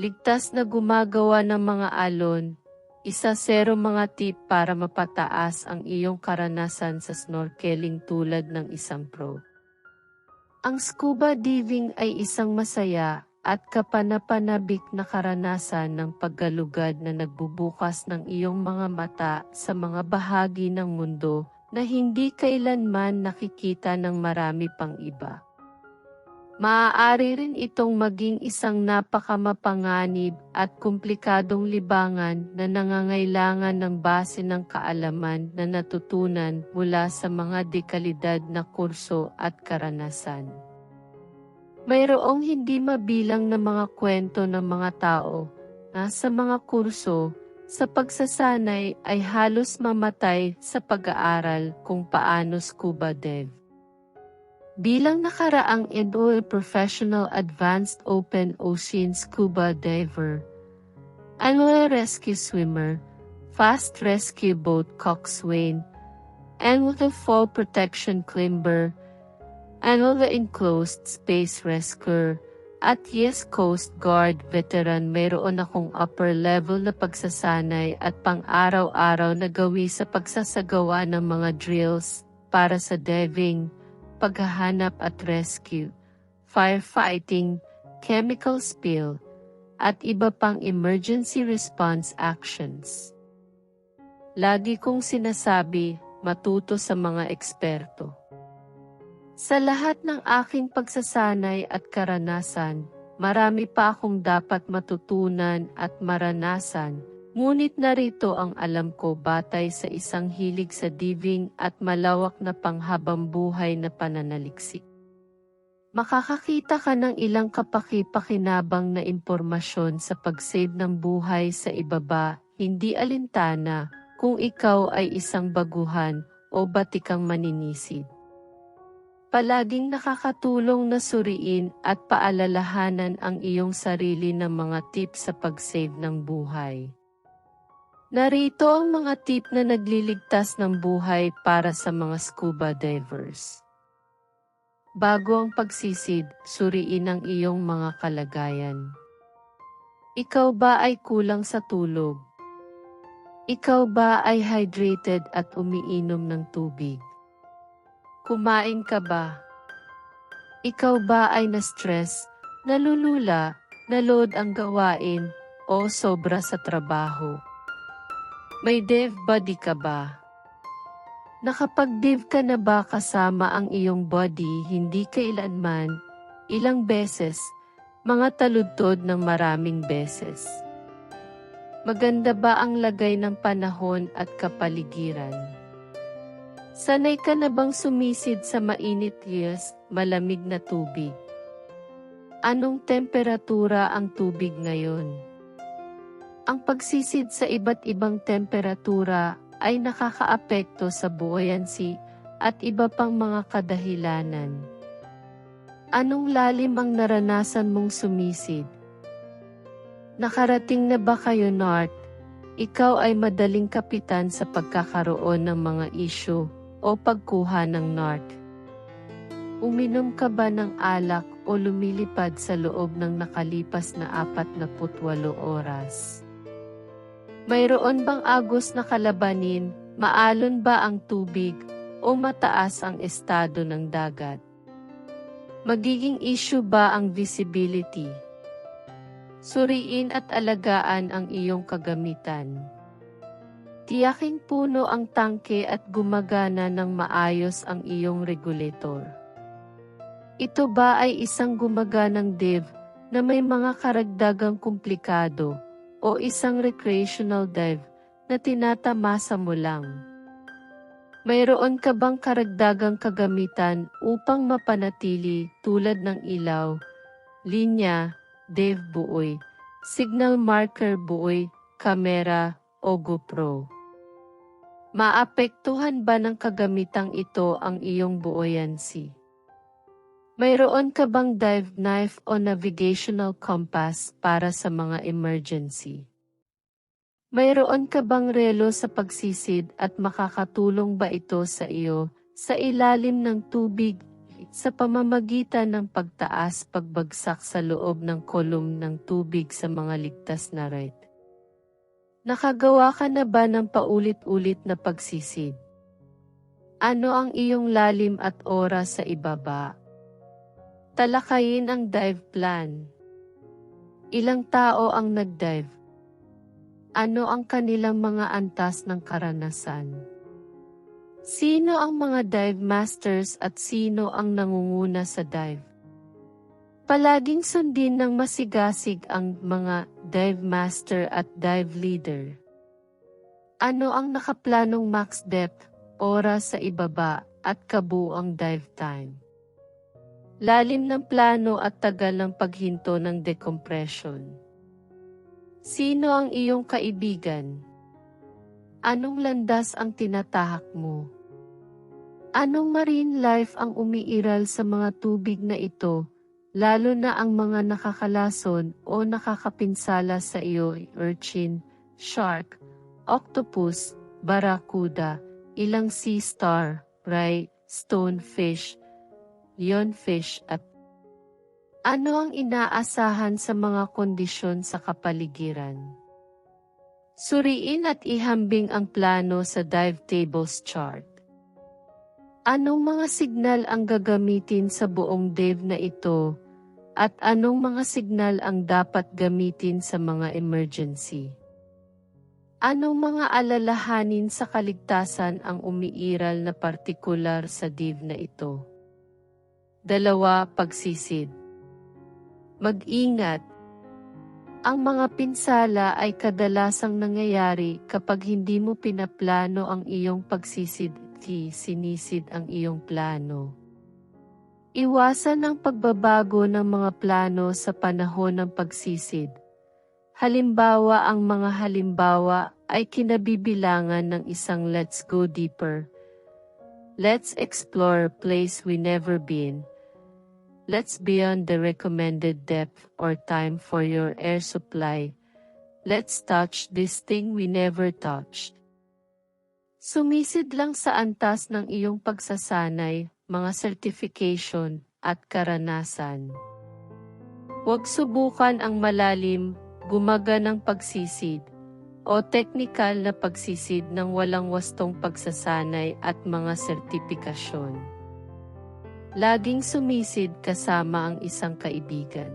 ligtas na gumagawa ng mga alon, isa zero mga tip para mapataas ang iyong karanasan sa snorkeling tulad ng isang pro. Ang scuba diving ay isang masaya at kapanapanabik na karanasan ng paggalugad na nagbubukas ng iyong mga mata sa mga bahagi ng mundo na hindi kailanman nakikita ng marami pang iba. Maaari rin itong maging isang napakamapanganib at komplikadong libangan na nangangailangan ng base ng kaalaman na natutunan mula sa mga dekalidad na kurso at karanasan. Mayroong hindi mabilang na mga kwento ng mga tao na sa mga kurso sa pagsasanay ay halos mamatay sa pag-aaral kung paano scuba dive. Bilang nakaraang Edol Professional Advanced Open Ocean Scuba Diver, Annual Rescue Swimmer, Fast Rescue Boat Coxswain, Annual Fall Protection Climber, Annual Enclosed Space Rescuer, at Yes Coast Guard Veteran mayroon akong upper level na pagsasanay at pang-araw-araw na gawi sa pagsasagawa ng mga drills para sa diving, paghahanap at rescue, firefighting, chemical spill, at iba pang emergency response actions. Lagi kong sinasabi, matuto sa mga eksperto. Sa lahat ng aking pagsasanay at karanasan, marami pa akong dapat matutunan at maranasan, ngunit narito ang alam ko batay sa isang hilig sa diving at malawak na panghabang buhay na pananaliksik. Makakakita ka ng ilang kapaki-pakinabang na impormasyon sa pag-save ng buhay sa ibaba, hindi alintana, kung ikaw ay isang baguhan o batikang maninisid. Palaging nakakatulong na suriin at paalalahanan ang iyong sarili ng mga tips sa pag-save ng buhay. Narito ang mga tip na nagliligtas ng buhay para sa mga scuba divers. Bago ang pagsisid, suriin ang iyong mga kalagayan. Ikaw ba ay kulang sa tulog? Ikaw ba ay hydrated at umiinom ng tubig? Kumain ka ba? Ikaw ba ay na-stress, nalulula, naload ang gawain, o sobra sa trabaho? May dev body ka ba? Nakapag-div ka na ba kasama ang iyong body hindi kailanman, ilang beses, mga taludtod ng maraming beses? Maganda ba ang lagay ng panahon at kapaligiran? Sanay ka na bang sumisid sa mainit yes, malamig na tubig? Anong temperatura ang tubig ngayon? Ang pagsisid sa iba't ibang temperatura ay nakakaapekto sa buoyancy at iba pang mga kadahilanan. Anong lalim ang naranasan mong sumisid? Nakarating na ba kayo North? Ikaw ay madaling kapitan sa pagkakaroon ng mga isyu o pagkuha ng North. Uminom ka ba ng alak o lumilipad sa loob ng nakalipas na 48 oras? Mayroon bang agos na kalabanin, maalon ba ang tubig, o mataas ang estado ng dagat? Magiging issue ba ang visibility? Suriin at alagaan ang iyong kagamitan. Tiyaking puno ang tangke at gumagana ng maayos ang iyong regulator. Ito ba ay isang gumaganang div na may mga karagdagang komplikado o isang recreational dive na tinatamasa mo lang. Mayroon ka bang karagdagang kagamitan upang mapanatili tulad ng ilaw, linya, Dave buoy, signal marker buoy, kamera, o GoPro? Maapektuhan ba ng kagamitang ito ang iyong buoyancy? Mayroon ka bang dive knife o navigational compass para sa mga emergency? Mayroon ka bang relo sa pagsisid at makakatulong ba ito sa iyo sa ilalim ng tubig? sa pamamagitan ng pagtaas pagbagsak sa loob ng kolum ng tubig sa mga ligtas na ride. Nakagawa ka na ba ng paulit-ulit na pagsisid? Ano ang iyong lalim at oras sa ibaba? Talakayin ang dive plan. Ilang tao ang nag-dive? Ano ang kanilang mga antas ng karanasan? Sino ang mga dive masters at sino ang nangunguna sa dive? Palaging sundin ng masigasig ang mga dive master at dive leader. Ano ang nakaplanong max depth, oras sa ibaba, at kabuang dive time? Lalim ng plano at tagal ng paghinto ng decompression. Sino ang iyong kaibigan? Anong landas ang tinatahak mo? Anong marine life ang umiiral sa mga tubig na ito, lalo na ang mga nakakalason o nakakapinsala sa iyo, urchin, shark, octopus, barracuda, ilang sea star, ray, stonefish, lionfish at ano ang inaasahan sa mga kondisyon sa kapaligiran? Suriin at ihambing ang plano sa dive tables chart. Anong mga signal ang gagamitin sa buong dive na ito at anong mga signal ang dapat gamitin sa mga emergency? Anong mga alalahanin sa kaligtasan ang umiiral na partikular sa dive na ito? Dalawa, pagsisid. Mag-ingat, ang mga pinsala ay kadalasang nangyayari kapag hindi mo pinaplano ang iyong pagsisid, sinisid ang iyong plano. Iwasan ang pagbabago ng mga plano sa panahon ng pagsisid. Halimbawa ang mga halimbawa ay kinabibilangan ng isang let's go deeper. Let's explore place we never been Let's beyond the recommended depth or time for your air supply. Let's touch this thing we never touched. Sumisid lang sa antas ng iyong pagsasanay, mga certification, at karanasan. Huwag subukan ang malalim, gumaganang pagsisid, o teknikal na pagsisid ng walang wastong pagsasanay at mga sertipikasyon. Laging sumisid kasama ang isang kaibigan.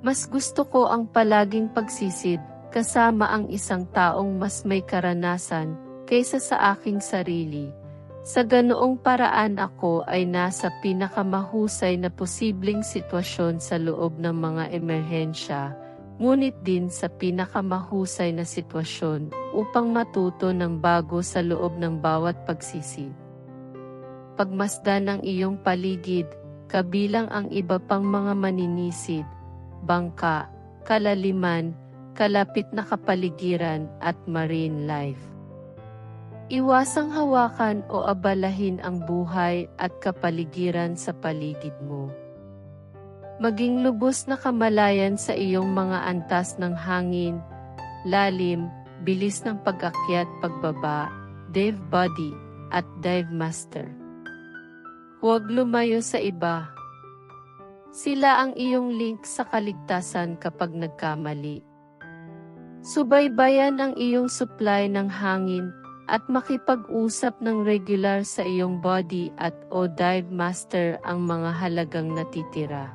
Mas gusto ko ang palaging pagsisid kasama ang isang taong mas may karanasan kaysa sa aking sarili. Sa ganoong paraan ako ay nasa pinakamahusay na posibleng sitwasyon sa loob ng mga emerhensya, ngunit din sa pinakamahusay na sitwasyon upang matuto ng bago sa loob ng bawat pagsisid pagmasdan ng iyong paligid, kabilang ang iba pang mga maninisid, bangka, kalaliman, kalapit na kapaligiran at marine life. Iwasang hawakan o abalahin ang buhay at kapaligiran sa paligid mo. Maging lubos na kamalayan sa iyong mga antas ng hangin, lalim, bilis ng pag-akyat pagbaba, dive body, at dive master. Huwag lumayo sa iba. Sila ang iyong link sa kaligtasan kapag nagkamali. Subaybayan ang iyong supply ng hangin at makipag-usap ng regular sa iyong body at o dive master ang mga halagang natitira.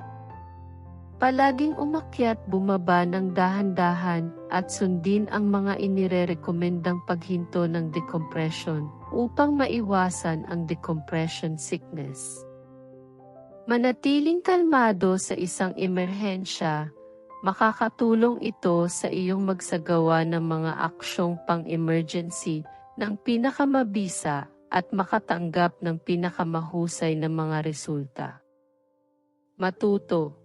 Palaging umakyat bumaba ng dahan-dahan at sundin ang mga inirerekomendang paghinto ng decompression upang maiwasan ang decompression sickness. Manatiling kalmado sa isang emerhensya, makakatulong ito sa iyong magsagawa ng mga aksyong pang-emergency ng pinakamabisa at makatanggap ng pinakamahusay na mga resulta. Matuto